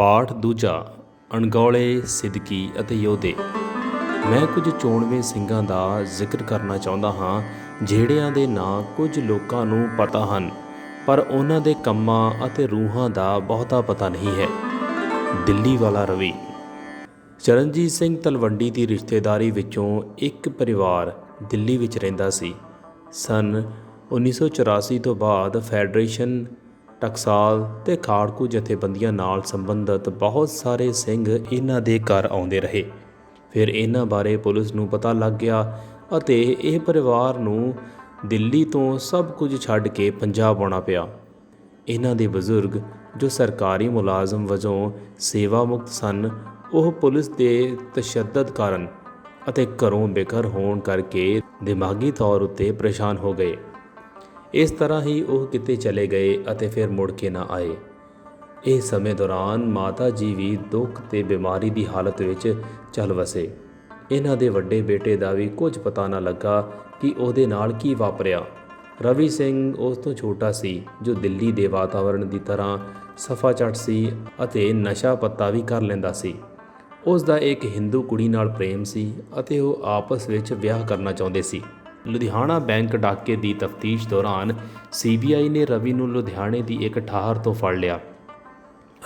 ਪਾਠ ਦੂਜਾ, ਅਣਗੌਲੇ, ਸਿੱਦਕੀ ਅਤੇ ਯੋਧੇ। ਮੈਂ ਕੁਝ ਚੋਣਵੇਂ ਸਿੰਘਾਂ ਦਾ ਜ਼ਿਕਰ ਕਰਨਾ ਚਾਹੁੰਦਾ ਹਾਂ, ਜਿਹੜਿਆਂ ਦੇ ਨਾਂ ਕੁਝ ਲੋਕਾਂ ਨੂੰ ਪਤਾ ਹਨ, ਪਰ ਉਹਨਾਂ ਦੇ ਕੰਮਾਂ ਅਤੇ ਰੂਹਾਂ ਦਾ ਬਹੁਤਾ ਪਤਾ ਨਹੀਂ ਹੈ। ਦਿੱਲੀ ਵਾਲਾ ਰਵੀ। ਚਰਨਜੀਤ ਸਿੰਘ ਤਲਵੰਡੀ ਦੀ ਰਿਸ਼ਤੇਦਾਰੀ ਵਿੱਚੋਂ ਇੱਕ ਪਰਿਵਾਰ ਦਿੱਲੀ ਵਿੱਚ ਰਹਿੰਦਾ ਸੀ। ਸਨ 1984 ਤੋਂ ਬਾਅਦ ਫੈਡਰੇਸ਼ਨ ਟਕਸਾਲ ਤੇ ਖਾੜਕੂ ਜਥੇਬੰਦੀਆਂ ਨਾਲ ਸੰਬੰਧਿਤ ਬਹੁਤ ਸਾਰੇ ਸਿੰਘ ਇਹਨਾਂ ਦੇ ਘਰ ਆਉਂਦੇ ਰਹੇ। ਫਿਰ ਇਹਨਾਂ ਬਾਰੇ ਪੁਲਿਸ ਨੂੰ ਪਤਾ ਲੱਗ ਗਿਆ ਅਤੇ ਇਹ ਪਰਿਵਾਰ ਨੂੰ ਦਿੱਲੀ ਤੋਂ ਸਭ ਕੁਝ ਛੱਡ ਕੇ ਪੰਜਾਬ ਆਉਣਾ ਪਿਆ। ਇਹਨਾਂ ਦੇ ਬਜ਼ੁਰਗ ਜੋ ਸਰਕਾਰੀ ਮੁਲਾਜ਼ਮ ਵਜੋਂ ਸੇਵਾ ਮੁਕਤ ਸਨ, ਉਹ ਪੁਲਿਸ ਦੇ ਤਸ਼ੱਦਦ ਕਾਰਨ ਅਤੇ ਘਰੋਂ ਬੇਘਰ ਹੋਣ ਕਰਕੇ ਦਿਮਾਗੀ ਤੌਰ ਉੱਤੇ ਪਰੇਸ਼ਾਨ ਹੋ ਗਏ। ਇਸ ਤਰ੍ਹਾਂ ਹੀ ਉਹ ਕਿਤੇ ਚਲੇ ਗਏ ਅਤੇ ਫਿਰ ਮੁੜ ਕੇ ਨਾ ਆਏ। ਇਹ ਸਮੇਂ ਦੌਰਾਨ ਮਾਤਾ ਜੀ ਵੀ ਦੁੱਖ ਤੇ ਬਿਮਾਰੀ ਦੀ ਹਾਲਤ ਵਿੱਚ ਚੱਲ ਵਸੇ। ਇਹਨਾਂ ਦੇ ਵੱਡੇ ਬੇਟੇ ਦਾ ਵੀ ਕੁਝ ਪਤਾ ਨਾ ਲੱਗਾ ਕਿ ਉਹਦੇ ਨਾਲ ਕੀ ਵਾਪਰਿਆ। ਰਵੀ ਸਿੰਘ ਉਸ ਤੋਂ ਛੋਟਾ ਸੀ, ਜੋ ਦਿੱਲੀ ਦੇ ਵਾਤਾਵਰਣ ਦੀ ਤਰ੍ਹਾਂ ਸਫਾ ਚੱਟ ਸੀ ਅਤੇ ਨਸ਼ਾ ਪੱਤਾ ਵੀ ਕਰ ਲੈਂਦਾ ਸੀ। ਉਸ ਦਾ ਇੱਕ ਹਿੰਦੂ ਕੁੜੀ ਨਾਲ ਪ੍ਰੇਮ ਸੀ ਅਤੇ ਉਹ ਆਪਸ ਵਿੱਚ ਵਿਆਹ ਕਰਨਾ ਚਾਹੁੰਦੇ ਸੀ। ਲੁਧਿਆਣਾ ਬੈਂਕ ਡਾਕੇ ਦੀ ਤਫਤੀਸ਼ ਦੌਰਾਨ ਸੀਬੀਆਈ ਨੇ ਰਵੀ ਨੂੰ ਲੁਧਿਆਣੇ ਦੀ ਇੱਕ ਠਾਹਰ ਤੋਂ ਫੜ ਲਿਆ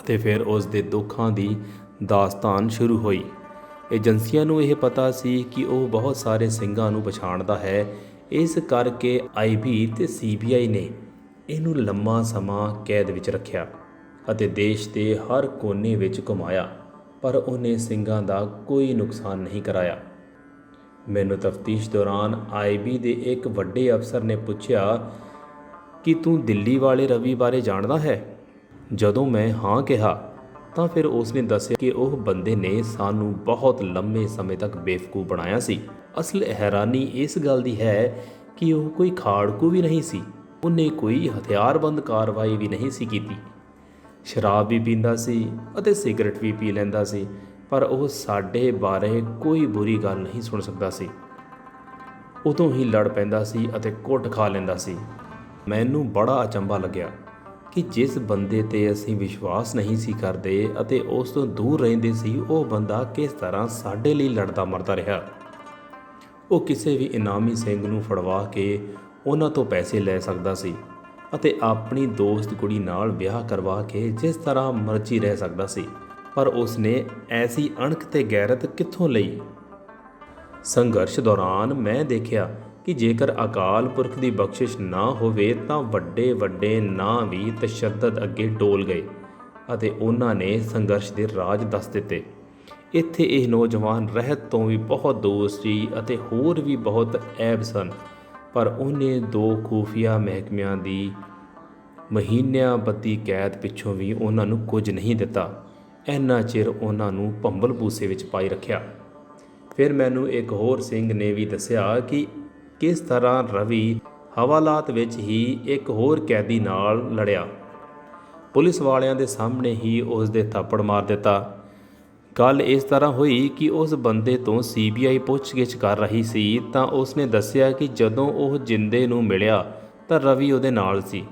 ਅਤੇ ਫਿਰ ਉਸ ਦੇ ਦੁੱਖਾਂ ਦੀ ਦਾਸਤਾਨ ਸ਼ੁਰੂ ਹੋਈ। ਏਜੰਸੀਆਂ ਨੂੰ ਇਹ ਪਤਾ ਸੀ ਕਿ ਉਹ ਬਹੁਤ ਸਾਰੇ ਸਿੰਘਾਂ ਨੂੰ ਪਛਾਣਦਾ ਹੈ। ਇਸ ਕਰਕੇ ਆਈਬੀ ਤੇ ਸੀਬੀਆਈ ਨੇ ਇਹਨੂੰ ਲੰਮਾ ਸਮਾਂ ਕੈਦ ਵਿੱਚ ਰੱਖਿਆ ਅਤੇ ਦੇਸ਼ ਦੇ ਹਰ ਕੋਨੇ ਵਿੱਚ ਘੁਮਾਇਆ, ਪਰ ਉਹਨੇ ਸਿੰਘਾਂ ਦਾ ਕੋਈ ਨੁਕਸਾਨ ਨਹੀਂ ਕਰਾਇਆ। ਮੈਨੂੰ ਤਫਤੀਸ਼ ਦੌਰਾਨ ਆਈਬੀ ਦੇ ਇੱਕ ਵੱਡੇ ਅਫਸਰ ਨੇ ਪੁੱਛਿਆ, ਕਿ ਤੂੰ ਦਿੱਲੀ ਵਾਲੇ ਰਵੀ ਬਾਰੇ ਜਾਣਦਾ ਹੈ? ਜਦੋਂ ਮੈਂ ਹਾਂ ਕਿਹਾ, ਤਾਂ ਫਿਰ ਉਸਨੇ ਦੱਸਿਆ ਕਿ ਉਹ ਬੰਦੇ ਨੇ ਸਾਨੂੰ ਬਹੁਤ ਲੰਮੇ ਸਮੇਂ ਤੱਕ ਬੇਵਕੂਫ ਬਣਾਇਆ ਸੀ। ਅਸਲ ਹੈਰਾਨੀ ਇਸ ਗੱਲ ਦੀ ਹੈ ਕਿ ਉਹ ਕੋਈ ਖਾੜਕੂ ਵੀ ਨਹੀਂ ਸੀ। ਉਹਨੇ ਕੋਈ ਹਥਿਆਰਬੰਦ ਕਾਰਵਾਈ ਵੀ ਨਹੀਂ ਸੀ ਕੀਤੀ। ਸ਼ਰਾਬ ਵੀ ਪੀਂਦਾ ਸੀ ਅਤੇ ਸਿਗਰਟ ਵੀ ਪੀ ਲੈਂਦਾ ਸੀ। ਪਰ ਉਹ ਸਾਡੇ ਬਾਰੇ ਕੋਈ ਬੁਰੀ ਗੱਲ ਨਹੀਂ ਸੁਣ ਸਕਦਾ ਸੀ। ਉਦੋਂ ਹੀ ਲੜ ਪੈਂਦਾ ਸੀ ਅਤੇ ਕੁੱਟ ਖਾ ਲੈਂਦਾ ਸੀ। ਮੈਨੂੰ ਬੜਾ ਅਚੰਭਾ ਲੱਗਿਆ ਕਿ ਜਿਸ ਬੰਦੇ ਤੇ ਅਸੀਂ ਵਿਸ਼ਵਾਸ ਨਹੀਂ ਸੀ ਕਰਦੇ ਅਤੇ ਉਸ ਤੋਂ ਦੂਰ ਰਹਿੰਦੇ ਸੀ, ਉਹ ਬੰਦਾ ਕਿਸ ਤਰ੍ਹਾਂ ਸਾਡੇ ਲਈ ਲੜਦਾ ਮਰਦਾ ਰਿਹਾ। ਉਹ ਕਿਸੇ ਵੀ ਇਨਾਮੀ ਸਿੰਘ ਨੂੰ ਫੜਵਾ ਕੇ ਉਹਨਾਂ ਤੋਂ ਪੈਸੇ ਲੈ ਸਕਦਾ ਸੀ ਅਤੇ ਆਪਣੀ ਦੋਸਤ ਕੁੜੀ ਨਾਲ ਵਿਆਹ ਕਰਵਾ ਕੇ ਜਿਸ ਤਰ੍ਹਾਂ ਮਰਜ਼ੀ ਰਹਿ ਸਕਦਾ ਸੀ। ਪਰ ਉਸਨੇ ਐਸੀ ਅਣਖ ਤੇ ਗੈਰਤ ਕਿੱਥੋਂ ਲਈ? ਸੰਘਰਸ਼ ਦੌਰਾਨ ਮੈਂ ਦੇਖਿਆ ਕਿ ਜੇਕਰ ਅਕਾਲ ਪੁਰਖ ਦੀ ਬਖਸ਼ਿਸ਼ ਨਾ ਹੋਵੇ ਤਾਂ ਵੱਡੇ ਵੱਡੇ ਨਾਂ ਵੀ ਤਸ਼ੱਦਦ ਅੱਗੇ ਡੋਲ ਗਏ ਅਤੇ ਉਹਨਾਂ ਨੇ ਸੰਘਰਸ਼ ਦੇ ਰਾਜ ਦੱਸ ਦਿੱਤੇ। ਇੱਥੇ ਇਹ ਨੌਜਵਾਨ ਰਹਿਤ ਤੋਂ ਵੀ ਬਹੁਤ ਦੂਰ ਸੀ ਅਤੇ ਹੋਰ ਵੀ ਬਹੁਤ ਐਬ ਸਨ, ਪਰ ਉਹਨੇ ਦੋ ਖੂਫੀਆ ਮਹਿਕਮਿਆਂ ਦੀ ਮਹੀਨਿਆਂ ਬੱਤੀ ਕੈਦ ਪਿੱਛੋਂ ਵੀ ਉਹਨਾਂ ਨੂੰ ਕੁਝ ਨਹੀਂ ਦਿੱਤਾ। ਇੰਨਾ ਚਿਰ ਉਹਨਾਂ ਨੂੰ ਭੰਬਲ ਪੂਸੇ ਵਿੱਚ ਪਾਈ ਰੱਖਿਆ। ਫਿਰ ਮੈਨੂੰ ਇੱਕ ਹੋਰ ਸਿੰਘ ਨੇ ਵੀ ਦੱਸਿਆ ਕਿ ਕਿਸ ਤਰ੍ਹਾਂ ਰਵੀ ਹਵਾਲਾਤ ਵਿੱਚ ਹੀ ਇੱਕ ਹੋਰ ਕੈਦੀ ਨਾਲ ਲੜਿਆ। ਪੁਲਿਸ ਵਾਲਿਆਂ ਦੇ ਸਾਹਮਣੇ ਹੀ ਉਸ ਦੇ ਥੱਪੜ ਮਾਰ ਦਿੱਤਾ। ਗੱਲ ਇਸ ਤਰ੍ਹਾਂ ਹੋਈ ਕਿ ਉਸ ਬੰਦੇ ਤੋਂ ਸੀਬੀਆਈ ਪੁੱਛਗਿੱਛ ਕਰ ਰਹੀ ਸੀ ਤਾਂ ਉਸਨੇ ਦੱਸਿਆ ਕਿ ਜਦੋਂ ਉਹ ਜਿੰਦੇ ਨੂੰ ਮਿਲਿਆ ਤਾਂ ਰਵੀ ਉਹਦੇ ਨਾਲ ਸੀ।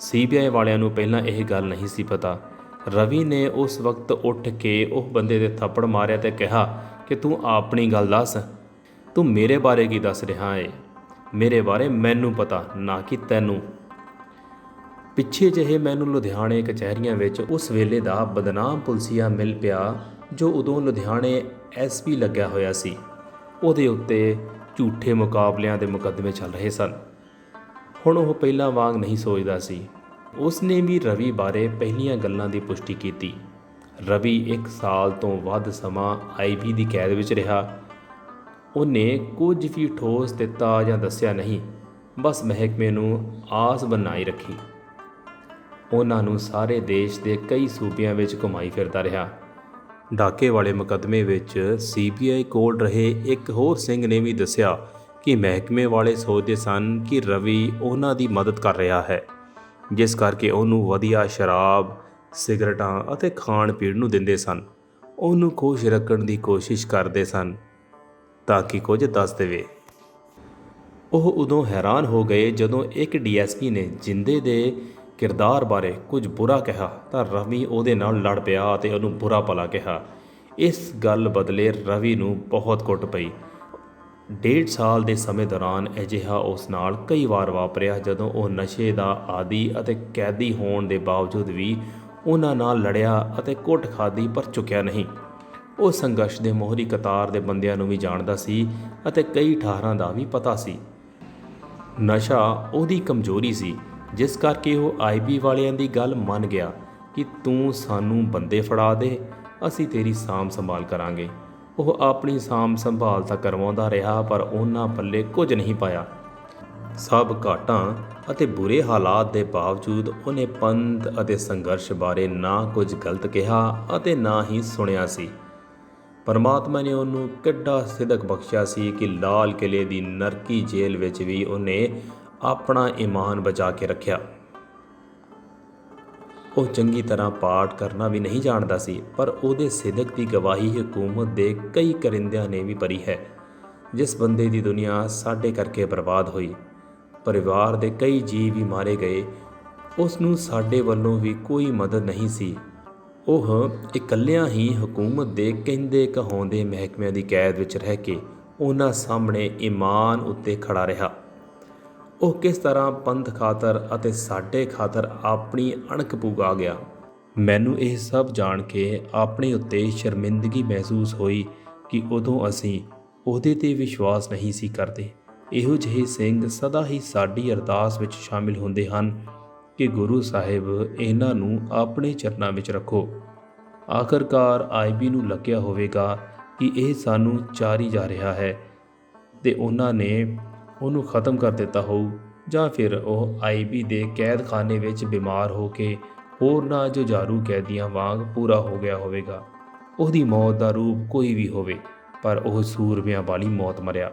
ਸੀਬੀਆਈ ਵਾਲਿਆਂ ਨੂੰ ਪਹਿਲਾਂ ਇਹ ਗੱਲ ਨਹੀਂ ਸੀ ਪਤਾ। ਰਵੀ ਨੇ ਉਸ ਵਕਤ ਉੱਠ ਕੇ ਉਹ ਬੰਦੇ ਦੇ ਥੱਪੜ ਮਾਰਿਆ ਤੇ ਕਿਹਾ ਕਿ ਤੂੰ ਆਪਣੀ ਗੱਲ ਦੱਸ। ਤੂੰ ਮੇਰੇ ਬਾਰੇ ਕੀ ਦੱਸ ਰਿਹਾ ਏ? ਮੇਰੇ ਬਾਰੇ ਮੈਨੂੰ ਪਤਾ, ਨਾ ਕਿ ਤੈਨੂੰ। ਪਿੱਛੇ ਜਿਹੇ ਮੈਨੂੰ ਲੁਧਿਆਣੇ ਕਚਹਿਰੀਆਂ ਵਿੱਚ ਉਸ ਵੇਲੇ ਦਾ ਬਦਨਾਮ ਪੁਲਸੀਆ ਮਿਲ ਪਿਆ, ਜੋ ਉਦੋਂ ਲੁਧਿਆਣੇ ਐਸਪੀ ਲੱਗਿਆ ਹੋਇਆ ਸੀ। ਉਹਦੇ ਉੱਤੇ ਝੂਠੇ ਮੁਕਾਬਲਿਆਂ ਦੇ ਮੁਕੱਦਮੇ ਚੱਲ ਰਹੇ ਸਨ। ਹੁਣ ਉਹ ਪਹਿਲਾਂ ਵਾਂਗ ਨਹੀਂ ਸੋਚਦਾ ਸੀ। ਉਸ ਨੇ ਵੀ ਰਵੀ ਬਾਰੇ ਪਹਿਲੀਆਂ ਗੱਲਾਂ ਦੀ ਪੁਸ਼ਟੀ ਕੀਤੀ। ਰਵੀ 1 ਸਾਲ ਤੋਂ ਵੱਧ ਸਮਾਂ ਆਈਬੀ ਦੀ ਕੈਦ ਵਿੱਚ ਰਿਹਾ। ਉਹਨੇ ਕੁਝ ਵੀ ਠੋਸ ਦਿੱਤਾ ਜਾਂ ਦੱਸਿਆ ਨਹੀਂ, ਬਸ ਮਹਿਕਮੇ ਨੂੰ ਆਸ ਬਣਾਈ ਰੱਖੀ। ਉਹਨਾਂ ਨੂੰ ਸਾਰੇ ਦੇਸ਼ ਦੇ ਕਈ ਸੂਬਿਆਂ ਵਿੱਚ ਘੁਮਾਈ ਫਿਰਦਾ ਰਿਹਾ। ਡਾਕੇ ਵਾਲੇ ਮੁਕੱਦਮੇ ਵਿੱਚ ਸੀਬੀਆਈ ਕੋਲ ਰਹੇ ਇੱਕ ਹੋਰ ਸਿੰਘ ਨੇ ਵੀ ਦੱਸਿਆ ਕਿ ਮਹਿਕਮੇ ਵਾਲੇ ਸੋਚਦੇ ਸਨ ਕਿ ਰਵੀ ਉਹਨਾਂ ਦੀ ਮਦਦ ਕਰ ਰਿਹਾ ਹੈ। ਜਿਸ ਕਰਕੇ ਉਹਨੂੰ ਵਧੀਆ ਸ਼ਰਾਬ, ਸਿਗਰਟਾਂ ਅਤੇ ਖਾਣ ਪੀਣ ਨੂੰ ਦਿੰਦੇ ਸਨ। ਉਹਨੂੰ ਖੁਸ਼ ਰੱਖਣ ਦੀ ਕੋਸ਼ਿਸ਼ ਕਰਦੇ ਸਨ ਤਾਂ ਕਿ ਕੁਝ ਦੱਸ ਦੇਵੇ। ਉਹ ਉਦੋਂ ਹੈਰਾਨ ਹੋ ਗਏ ਜਦੋਂ ਇੱਕ ਡੀਐਸਪੀ ਨੇ ਜਿੰਦੇ ਦੇ ਕਿਰਦਾਰ ਬਾਰੇ ਕੁਝ ਬੁਰਾ ਕਿਹਾ ਤਾਂ ਰਵੀ ਉਹਦੇ ਨਾਲ ਲੜ ਪਿਆ ਅਤੇ ਉਹਨੂੰ ਬੁਰਾ ਭਲਾ ਕਿਹਾ। ਇਸ ਗੱਲ ਬਦਲੇ ਰਵੀ ਨੂੰ ਬਹੁਤ ਕੁੱਟ ਪਈ। ਡੇਢ ਸਾਲ ਦੇ ਸਮੇਂ ਦੌਰਾਨ ਅਜਿਹਾ ਉਸ ਨਾਲ ਕਈ ਵਾਰ ਵਾਪਰਿਆ, ਜਦੋਂ ਉਹ ਨਸ਼ੇ ਦਾ ਆਦੀ ਅਤੇ ਕੈਦੀ ਹੋਣ ਦੇ ਬਾਵਜੂਦ ਵੀ ਉਹਨਾਂ ਨਾਲ ਲੜਿਆ ਅਤੇ ਕੁੱਟ ਖਾਦੀ ਪਰ ਚੁੱਕਿਆ ਨਹੀਂ। ਉਹ ਸੰਘਰਸ਼ ਦੇ ਮੋਹਰੀ ਕਤਾਰ ਦੇ ਬੰਦਿਆਂ ਨੂੰ ਵੀ ਜਾਣਦਾ ਸੀ ਅਤੇ ਕਈ ਠਾਰਾਂ ਦਾ ਵੀ ਪਤਾ ਸੀ। ਨਸ਼ਾ ਉਹਦੀ ਕਮਜ਼ੋਰੀ ਸੀ, ਜਿਸ ਕਰਕੇ ਉਹ ਆਈਬੀ ਵਾਲਿਆਂ ਦੀ ਗੱਲ ਮੰਨ ਗਿਆ ਕਿ ਤੂੰ ਸਾਨੂੰ ਬੰਦੇ ਫੜਾ ਦੇ, ਅਸੀਂ ਤੇਰੀ ਸਾਂਭ ਸੰਭਾਲ ਕਰਾਂਗੇ। ਉਹ ਆਪਣੀ ਸਾਂਭ ਸੰਭਾਲ ਤਾਂ ਕਰਵਾਉਂਦਾ ਰਿਹਾ, ਪਰ ਉਹਨਾਂ ਪੱਲੇ ਕੁਝ ਨਹੀਂ ਪਾਇਆ। ਸਭ ਘਾਟਾਂ ਅਤੇ ਬੁਰੇ ਹਾਲਾਤ ਦੇ ਬਾਵਜੂਦ ਉਹਨੇ ਪੰਥ ਅਤੇ ਸੰਘਰਸ਼ ਬਾਰੇ ਨਾ ਕੁਝ ਗਲਤ ਕਿਹਾ ਅਤੇ ਨਾ ਹੀ ਸੁਣਿਆ ਸੀ। ਪਰਮਾਤਮਾ ਨੇ ਉਹਨੂੰ ਕਿੱਡਾ ਸਿਦਕ ਬਖਸ਼ਿਆ ਸੀ ਕਿ ਲਾਲ ਕਿਲੇ ਦੀ ਨਰਕੀ ਜੇਲ੍ਹ ਵਿੱਚ ਵੀ ਉਹਨੇ ਆਪਣਾ ਈਮਾਨ ਬਚਾ ਕੇ ਰੱਖਿਆ। ਉਹ ਚੰਗੀ ਤਰ੍ਹਾਂ ਪਾਠ ਕਰਨਾ ਵੀ ਨਹੀਂ ਜਾਣਦਾ ਸੀ, ਪਰ ਉਹਦੇ ਸਿਦਕ ਦੀ ਗਵਾਹੀ ਹਕੂਮਤ ਦੇ ਕਈ ਕਰਿੰਦਿਆਂ ਨੇ ਵੀ ਭਰੀ ਹੈ। ਜਿਸ ਬੰਦੇ ਦੀ ਦੁਨੀਆ ਸਾਡੇ ਕਰਕੇ ਬਰਬਾਦ ਹੋਈ, ਪਰਿਵਾਰ ਦੇ ਕਈ ਜੀਵ ਵੀ ਮਾਰੇ ਗਏ ਉਸ ਨੂੰ ਸਾਡੇ ਵੱਲੋਂ ਵੀ ਕੋਈ ਮਦਦ ਨਹੀਂ ਸੀ। ਉਹ ਇਕੱਲਿਆਂ ਹੀ ਹਕੂਮਤ ਦੇ ਕਹਿੰਦੇ ਕਹਾਉਂਦੇ ਮਹਿਕਮਿਆਂ ਦੀ ਕੈਦ ਵਿੱਚ ਰਹਿ ਕੇ ਉਹਨਾਂ ਸਾਹਮਣੇ ਈਮਾਨ ਉੱਤੇ ਖੜਾ ਰਿਹਾ। ਉਹ ਕਿਸ ਤਰ੍ਹਾਂ ਪੰਥ ਖਾਤਰ ਅਤੇ ਸਾਡੇ ਖਾਤਰ ਆਪਣੀ ਅਣਖ ਪੁਗਾ ਗਿਆ। ਮੈਨੂੰ ਇਹ ਸਭ ਜਾਣ ਕੇ ਆਪਣੇ ਉੱਤੇ ਸ਼ਰਮਿੰਦਗੀ ਮਹਿਸੂਸ ਹੋਈ ਕਿ ਉਦੋਂ ਅਸੀਂ ਉਹਦੇ ਤੇ ਵਿਸ਼ਵਾਸ ਨਹੀਂ ਸੀ ਕਰਦੇ। ਇਹੋ ਜਿਹੇ ਸਿੰਘ ਸਦਾ ਹੀ ਸਾਡੀ ਅਰਦਾਸ ਵਿੱਚ ਸ਼ਾਮਿਲ ਹੁੰਦੇ ਹਨ ਕਿ ਗੁਰੂ ਸਾਹਿਬ ਇਹਨਾਂ ਨੂੰ ਆਪਣੇ ਚਰਨਾਂ ਵਿੱਚ ਰੱਖੋ। ਆਖਰਕਾਰ ਆਈਬੀ ਨੂੰ ਲੱਗਿਆ ਹੋਵੇਗਾ ਕਿ ਇਹ ਸਾਨੂੰ ਚਾਰੀ ਜਾ ਰਿਹਾ ਹੈ ਤੇ ਉਹਨਾਂ ਨੇ ਉਹਨੂੰ ਖਤਮ ਕਰ ਦਿੱਤਾ ਹੋਊ ਜਾਂ ਫਿਰ ਉਹ ਆਈਬੀ ਦੇ ਕੈਦਖਾਨੇ ਵਿੱਚ ਬਿਮਾਰ ਹੋ ਕੇ ਹੋਰਨਾਂ ਜੁਝਾਰੂ ਕੈਦੀਆਂ ਵਾਂਗ ਪੂਰਾ ਹੋ ਗਿਆ ਹੋਵੇਗਾ। ਉਹਦੀ ਮੌਤ ਦਾ ਰੂਪ ਕੋਈ ਵੀ ਹੋਵੇ, ਪਰ ਉਹ ਸੂਰਮਿਆਂ ਵਾਲੀ ਮੌਤ ਮਰਿਆ।